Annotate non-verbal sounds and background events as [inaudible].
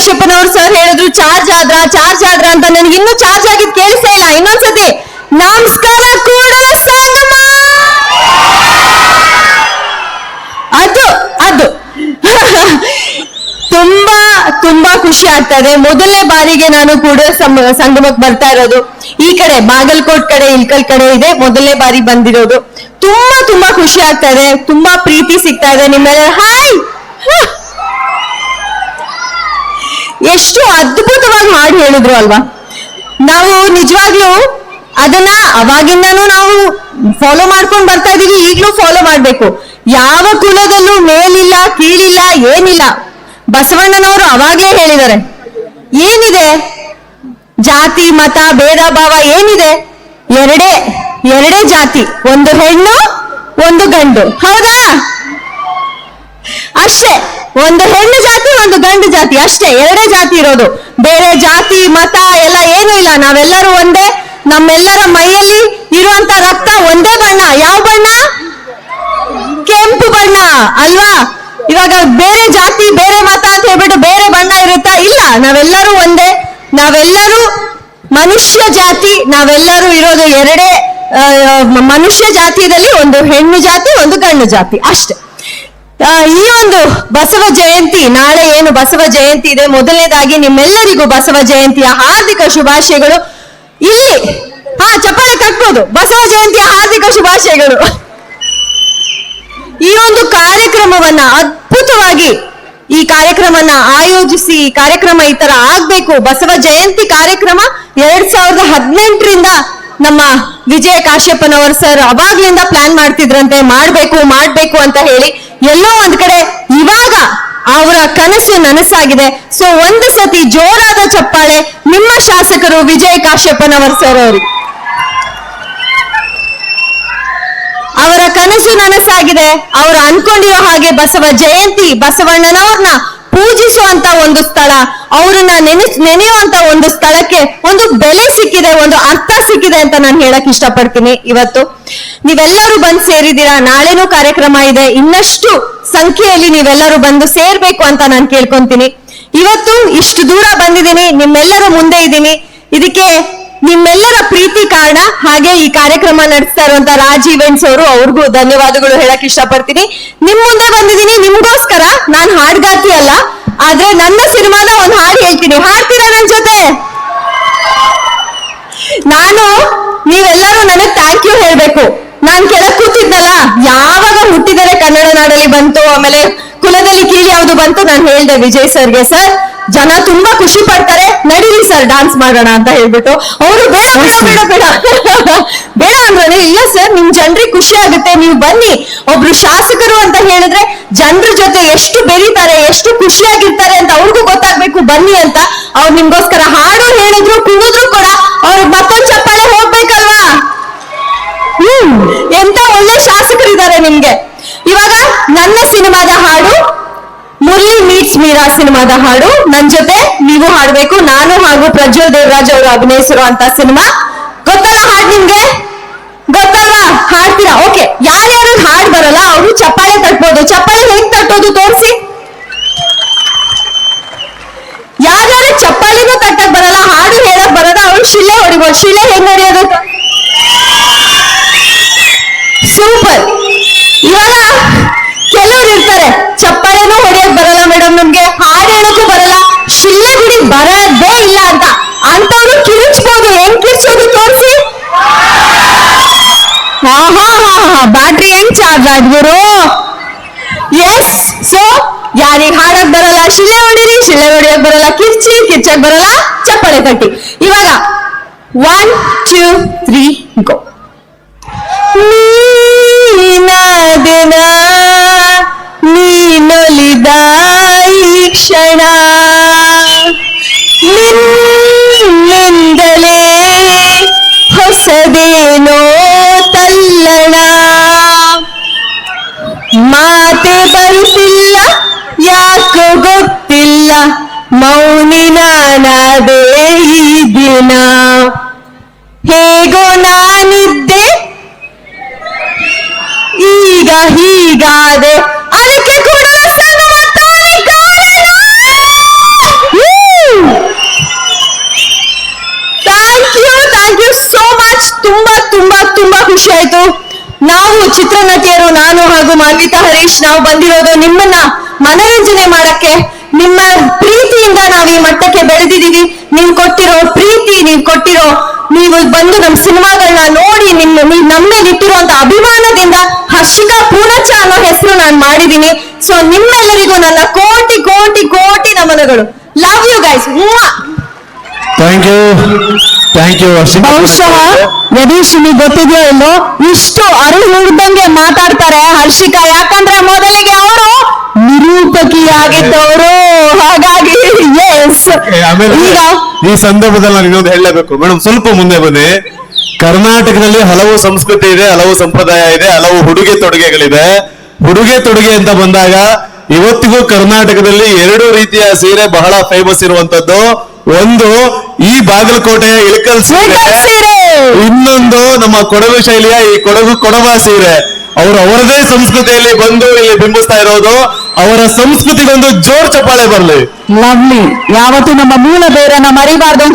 ಕಾಶ್ಯಪ್ಪನವ್ರು sir ಹೇಳಿದ್ರು, charge ಆದ್ರ charge ಆದ್ರ ಅಂತ ನನಗೆ ಇನ್ನೂ ಚಾರ್ಜ್ ಆಗಿದ್ ಕೇಳಿಸೇ ಇಲ್ಲ. ಇನ್ನೊಂದ್ಸತಿ, ನಮಸ್ಕಾರ ಕೂಡ ಅದು ಅದು. ತುಂಬಾ ತುಂಬಾ ಖುಷಿ ಆಗ್ತದೆ. ಮೊದಲನೇ ಬಾರಿಗೆ ನಾನು ಕೂಡ ಸಂಗಮಕ್ಕೆ ಬರ್ತಾ ಇರೋದು. ಈ ಕಡೆ ಬಾಗಲಕೋಟ್ ಕಡೆ, ಇಲ್ಕಲ್ ಕಡೆ ಇದೆ. ಮೊದಲನೇ ಬಾರಿ ಬಂದಿರೋದು. ತುಂಬಾ ತುಂಬಾ ಖುಷಿ ಆಗ್ತಾ ಇದೆ ತುಂಬಾ ಪ್ರೀತಿ ಸಿಗ್ತಾ ಇದೆ ನಿಮ್ಮೆಲ್ಲ. ಹಾಯ್ ಎಷ್ಟು ಅದ್ಭುತವಾಗಿ ಮಾಡಿ ಹೇಳಿದ್ರು ಅಲ್ವಾ? ನಾವು ನಿಜವಾಗ್ಲೂ ಅದನ್ನ ಅವಾಗಿಂದನೂ ನಾವು ಫಾಲೋ ಮಾಡ್ಕೊಂಡು ಬರ್ತಾ ಇದೀವಿ, ಈಗ್ಲೂ ಫಾಲೋ ಮಾಡ್ಬೇಕು. ಯಾವ ಕುಲದಲ್ಲೂ ಮೇಲಿಲ್ಲ, ಕೀಳಿಲ್ಲ, ಏನಿಲ್ಲ. ಬಸವಣ್ಣನವರು ಅವಾಗೇ ಹೇಳಿದ್ದಾರೆ. ಏನಿದೆ? ಜಾತಿ, ಮತ, ಭೇದ, ಭಾವ ಏನಿದೆ? ಎರಡೇ ಎರಡೇ ಜಾತಿ. ಒಂದು ಹೆಣ್ಣು, ಒಂದು ಗಂಡು. ಹೌದಾ? ಅಷ್ಟೇ, ಒಂದು ಹೆಣ್ಣು ಜಾತಿ, ಒಂದು ಗಂಡು ಜಾತಿ, ಅಷ್ಟೇ, ಎರಡೇ ಜಾತಿ ಇರೋದು. ಬೇರೆ ಜಾತಿ, ಮತ, ಎಲ್ಲ ಏನೂ ಇಲ್ಲ. ನಾವೆಲ್ಲರೂ ಒಂದೇ, ನಮ್ಮೆಲ್ಲರ ಮೈಯಲ್ಲಿ ಇರುವಂತ ರಕ್ತ ಒಂದೇ ಬಣ್ಣ. ಯಾವ ಬಣ್ಣ? ಕೆಂಪು ಬಣ್ಣ, ಅಲ್ವಾ? ಇವಾಗ ಬೇರೆ ಜಾತಿ, ಬೇರೆ ಮತ ಅಂತ ಹೇಳ್ಬಿಟ್ಟು ಬೇರೆ ಬಣ್ಣ ಇರುತ್ತಾ? ಇಲ್ಲ, ನಾವೆಲ್ಲರೂ ಒಂದೇ. ನಾವೆಲ್ಲರೂ ಮನುಷ್ಯ ಜಾತಿ, ನಾವೆಲ್ಲರೂ ಇರೋದು ಎರಡೇ ಮನುಷ್ಯ ಜಾತಿಯಲ್ಲಿ ಒಂದು ಹೆಣ್ಣು ಜಾತಿ, ಒಂದು ಗಂಡು ಜಾತಿ, ಅಷ್ಟೇ. ಈ ಒಂದು ಬಸವ ಜಯಂತಿ, ನಾಳೆ ಏನು ಬಸವ ಜಯಂತಿ ಇದೆ? ಮೊದಲನೇದಾಗಿ ನಿಮ್ಮೆಲ್ಲರಿಗೂ ಬಸವ ಜಯಂತಿಯ ಹಾರ್ದಿಕ ಶುಭಾಶಯಗಳು. ಇಲ್ಲಿ, ಹಾ, ಚಪ್ಪಾಳೆ ಕಟ್ಬೋದು ಬಸವ ಜಯಂತಿಯ ಹಾರ್ದಿಕ ಶುಭಾಶಯಗಳು. ಈ ಒಂದು ಕಾರ್ಯಕ್ರಮವನ್ನ ಅದ್ಭುತವಾಗಿ ಈ ಕಾರ್ಯಕ್ರಮನ ಆಯೋಜಿಸಿ, ಈ ಕಾರ್ಯಕ್ರಮ ಈ ತರ ಆಗ್ಬೇಕು. ಬಸವ ಜಯಂತಿ ಕಾರ್ಯಕ್ರಮ ಎರಡ್ ಸಾವಿರದ ಹದಿನೆಂಟರಿಂದ ನಮ್ಮ ವಿಜಯ ಕಾಶ್ಯಪ್ಪನವರ್ ಸರ್ ಅವಾಗ್ಲಿಂದ ಪ್ಲಾನ್ ಮಾಡ್ತಿದ್ರಂತೆ. ಮಾಡ್ಬೇಕು ಮಾಡ್ಬೇಕು ಅಂತ ಹೇಳಿ ಎಲ್ಲೋ ಒಂದ್ ಕಡೆ ಇವಾಗ ಅವರ ಕನಸು ನನಸಾಗಿದೆ. ಸೊ ಒಂದು ಸತಿ ಜೋರಾದ ಚಪ್ಪಾಳೆ ನಿಮ್ಮ ಶಾಸಕರು ವಿಜಯ ಕಾಶ್ಯಪ್ಪನವರ್ ಸರ್ ಅವರು. ಅವರ ಕನಸು ನನಸಾಗಿದೆ. ಅವರು ಅನ್ಕೊಂಡಿರೋ ಹಾಗೆ ಬಸವ ಜಯಂತಿ ಬಸವಣ್ಣನವ್ರನ್ನ ಪೂಜಿಸುವಂತ ಒಂದು ಸ್ಥಳ, ಅವರನ್ನ ನೆನೆಸ್ ನೆನೆಯುವಂತ ಒಂದು ಸ್ಥಳಕ್ಕೆ ಒಂದು ಬೆಲೆ ಸಿಕ್ಕಿದೆ, ಒಂದು ಅರ್ಥ ಸಿಕ್ಕಿದೆ ಅಂತ ನಾನು ಹೇಳಕ್ ಇಷ್ಟಪಡ್ತೀನಿ ಇವತ್ತು. ನೀವೆಲ್ಲರೂ ಬಂದು ಸೇರಿದ್ದೀರಾ? ನಾಳೆನೂ ಕಾರ್ಯಕ್ರಮ ಇದೆ. ಇನ್ನಷ್ಟು ಸಂಖ್ಯೆಯಲ್ಲಿ ನೀವೆಲ್ಲರೂ ಬಂದು ಸೇರ್ಬೇಕು ಅಂತ ನಾನು ಕೇಳ್ಕೊಂತೀನಿ. ಇವತ್ತು ಇಷ್ಟು ದೂರ ಬಂದಿದ್ದೀನಿ, ನಿಮ್ಮೆಲ್ಲರೂ ಮುಂದೆ ಇದ್ದೀನಿ. ಇದಕ್ಕೆ ನಿಮ್ಮೆಲ್ಲರ ಪ್ರೀತಿ ಕಾರಣ ಹಾಗೆ ಈ ಕಾರ್ಯಕ್ರಮ ನಡೆಸ್ತಾ ಇರುವಂತ ರಾಜ್ ಇವೆಂಟ್ಸ್ ಅವರು, ಅವ್ರಿಗೂ ಧನ್ಯವಾದಗಳು ಹೇಳಕ್ ಇಷ್ಟಪಡ್ತೀನಿ. ನಿಮ್ ಮುಂದೆ ಬಂದಿದ್ದೀನಿ, ನಿಮ್ಗೋಸ್ಕರ ನಾನ್ ಹಾಡ್ಗಾತಿ ಅಲ್ಲ, ಆದ್ರೆ ನನ್ನ ಸಿನಿಮಾದ ಒಂದ್ ಹಾಡು ಹೇಳ್ತೀನಿ. ಹಾಡ್ತೀರಾ ನನ್ ಜೊತೆ? ನಾನು, ನೀವೆಲ್ಲರೂ ನನಗ್ ಥ್ಯಾಂಕ್ ಯು ಹೇಳ್ಬೇಕು. ನಾನ್ ಕೆಳಗ್ ಕೂತಿದ್ನಲ್ಲ, ಯಾವಾಗ ಹುಟ್ಟಿದರೆ ಕನ್ನಡ ನಾಡಲ್ಲಿ ಬಂತು, ಆಮೇಲೆ ಯಾವ್ದು ಬಂತು. ನಾನು ಹೇಳ್ದೆ ವಿಜಯ್ ಸರ್ಗೆ, ಸರ್, ಜನ ತುಂಬಾ ಖುಷಿ ಪಡ್ತಾರೆ. ನಡೀರಿ ಸರ್ ಡಾನ್ಸ್ ಮಾಡೋಣ ಅಂತ ಹೇಳ್ಬಿಟ್ಟು. ಅವರು ಬೇಡ ಬೇಡ ಬೇಡ ಬೇಡ ಬೇಡ. [laughs] ಅಂದ್ರೆ ಇಲ್ಲ ಸರ್, ನಿಮ್ ಜನರಿಗೆ ಖುಷಿ ಆಗುತ್ತೆ. ನೀವು ಬನ್ನಿ. ಒಬ್ರು ಶಾಸಕರು ಅಂತ ಹೇಳಿದ್ರೆ, ಜನರ ಜೊತೆ ಎಷ್ಟು ಬೆರೀತಾರೆ, ಎಷ್ಟು ಖುಷಿಯಾಗಿರ್ತಾರೆ ಅಂತ ಅವ್ರಿಗೂ ಗೊತ್ತಾಗ್ಬೇಕು. ಬನ್ನಿ ಅಂತ. ಅವ್ರು ನಿಮ್ಗೋಸ್ಕರ ಹಾಡು ಹೇಳಿದ್ರು, ಕುಣಿದ್ರು ಕೂಡ ಅವ್ರ ಮತ್ತೊಂದ್ ಚಪ್ಪಾಳೆ ಹೋಗ್ಬೇಕಲ್ವಾ? ಹ್ಮ್. ಎಂತ ಒಳ್ಳೆ ಶಾಸಕರಿದ್ದಾರೆ ನಿಮ್ಗೆ ಇವಾಗ ನನ್ನ ಸಿನಿಮಾದ ಹಾಡು ಮುರಳಿ ಮೀರಾ ಸಿನಿಮಾದ ಹಾಡು. ನನ್ ಜೊತೆ ನೀವು ಹಾಡ್ಬೇಕು. ನಾನು ಹಾಗೂ ಪ್ರಜ್ವಲ್ ದೇವರಾಜ್ ಅವರು ಅಭಿನಯಿಸಿರುವಂತ ಸಿನಿಮಾ. ಗೊತ್ತಲ್ಲ ಹಾಡ್ ನಿಮ್ಗೆ? ಗೊತ್ತಲ್ವಾ ಹಾಡ್ತೀರಾ? ಓಕೆ ಯಾರ್ಯಾರು ಹಾಡ್ ಬರಲ್ಲ, ಅವರು ಚಪ್ಪಾಳೆ ತಟ್ಬೋದು. ಚಪ್ಪಾಳೆ ಹೇಗ್ ತಟ್ಟೋದು ತೋರಿಸಿ? ಯಾರ್ಯಾರು ಚಪ್ಪಾಳಿನೂ ತಟ್ಟಕ್ ಬರಲ್ಲ, ಹಾಡು ಹೇಳಕ್ ಬರಲ್ಲ, ಅವ್ರು ಶಿಲೆ ಹೊಡಿಬೋದು. ಶಿಲೆ ಹೆಂಗ್ ಹೊಡಿಯೋದು? ಸೂಪರ್ ಇವಾಗ ಕೆಲವ್ರು ಇರ್ತಾರೆ, ಚಪ್ಪಾಳೆನೂ ಹೊಡಿಯಕ್ ಬರಲ್ಲ ಮೇಡಮ್ ನಮ್ಗೆ ಹಾಡು ಹೇಳಕ್ಕೂ ಬರಲ್ಲ ಶಿಲೆ ಬಿಡಿ ಬರದೇ ಇಲ್ಲ ಅಂತ ಅಂತವ್ರು ಕಿರಿಚ್ಬೋದು ಹೆಂಗ್ ಕಿರ್ಚೋದು ತೋರಿಸಿ ಬ್ಯಾಟ್ರಿ ಹೆಂಗ್ ಚಾರ್ಜ್ ಆದ್ಗುರು ಎಸ್ ಸೊ ಯಾರಿಗ್ ಹಾಡಕ್ ಬರಲ್ಲ ಶಿಲೆ ಹೊಡಿರಿ ಶಿಲೆ ಹೊಡಿಯಕ್ ಬರಲ್ಲ ಕಿರ್ಚಿ ಕಿರ್ಚಕ್ ಬರಲ್ಲ ಚಪ್ಪಾಳೆ ತಟ್ಟಿ ಇವಾಗ ಒನ್ ಟೂ ತ್ರೀ ಗೋ ನೀನದಿನ ನೀನೊಲಿದ ಈ ಕ್ಷಣ ನಿನ್ನಿಂದಲೇ ಹೊಸದೇನೋ ತಲ್ಲಣ ಮಾತೆ ಬರುತ್ತಿಲ್ಲ ಯಾಕೋ ಗೊತ್ತಿಲ್ಲ ಮೌನಿ ನಾನಾದೆ ಈ ದಿನ ಹೇಗೋ ನಾನಿದ್ದೆ ಈಗ ಹೀಗಾದೆ ಖುಷಿ ಆಯ್ತು. ನಾವು ಚಿತ್ರನಟಿಯರು, ನಾನು ಹಾಗೂ ಮಾನ್ವಿತಾ ಹರೀಶ್ ನಾವು ಬಂದಿರೋದು ನಿಮ್ಮನ್ನ ಮನರಂಜನೆ ಮಾಡಕ್ಕೆ, ನಿಮ್ಮ ಪ್ರೀತಿಯಿಂದ ನಾವು ಈ ಮಟ್ಟಕ್ಕೆ ಬೆಳೆದಿದ್ದೀವಿ. ನೀವು ಕೊಟ್ಟಿರೋ ಪ್ರೀತಿ, ನೀವು ಕೊಟ್ಟಿರೋ, ನೀವು ಬಂದು ನಮ್ಮ ಸಿನಿಮಾಗಳನ್ನ ನೋಡಿ ನಿಮ್ಮ, ನೀವು ನಮ್ಮ ಅಭಿಮಾನದಿಂದ ಹರ್ಷಿಕಾ ಪೂರ್ಣಚ ಅನ್ನೋ ಹೆಸರು ನಾನು ಮಾಡಿದ್ದೀನಿ. ಸೊ ನಿಮ್ಮೆಲ್ಲರಿಗೂ ನನ್ನ ಕೋಟಿ ಕೋಟಿ ಕೋಟಿ ನಮನಗಳು. Love you guys thank you thank you ಬಹುಶಃ ಯದೀಶ್ ನಿಮಗೆ ಗೊತ್ತಿದೆಯೋ ಇಲ್ಲೋ? ಇಷ್ಟು ಅರಳು ಹುಡ್ದಂಗೆ ಮಾತಾಡ್ತಾರೆ ಹರ್ಷಿಕಾ. ಯಾಕಂದ್ರೆ ಮೊದಲಿಗೆ ಅವರು ನಿರೂಪಕಿಯಾಗಿದ್ದವರು. ಹಾಗಾಗಿ ಎಸ್ ಈಗ ಈ ಸಂದರ್ಭದಲ್ಲಿ ನಾನು ಇನ್ನೊಂದು ಹೇಳಲೇಬೇಕು. ಮೇಡಮ್ ಸ್ವಲ್ಪ ಮುಂದೆ ಬನ್ನಿ. ಕರ್ನಾಟಕದಲ್ಲಿ ಹಲವು ಸಂಸ್ಕೃತಿ ಇದೆ ಹಲವು ಸಂಪ್ರದಾಯ ಇದೆ ಹಲವು ಉಡುಗೆ ತೊಡುಗೆಗಳಿದೆ. ಉಡುಗೆ ತೊಡುಗೆ ಅಂತ ಬಂದಾಗ ಇವತ್ತಿಗೂ ಕರ್ನಾಟಕದಲ್ಲಿ ಎರಡು ರೀತಿಯ ಸೀರೆ ಬಹಳ ಫೇಮಸ್ ಇರುವಂತದ್ದು. ಒಂದು ಈ ಬಾಗಲಕೋಟೆ ಇಳಕಲ್ ಸೀರೆ. ಇನ್ನೊಂದು ನಮ್ಮ ಕೊಡಗು ಶೈಲಿಯ ಈ ಕೊಡಗು ಕೊಡವ ಸೀರೆ. ಅವರು ಅವರದೇ ಸಂಸ್ಕೃತಿಯಲ್ಲಿ ಬಂದು ಇಲ್ಲಿ ಬಿಂಬಿಸ್ತಾ ಇರೋದು. ಅವರ ಸಂಸ್ಕೃತಿಗೊಂದು ಜೋರ್ ಚಪ್ಪಾಳೆ ಬರಲಿ. ಲವ್ಲಿ ಯಾವತ್ತು ನಮ್ಮ ಮೂಲ ಬೇರನ್ನ ಮರಿಬಾರ್ದು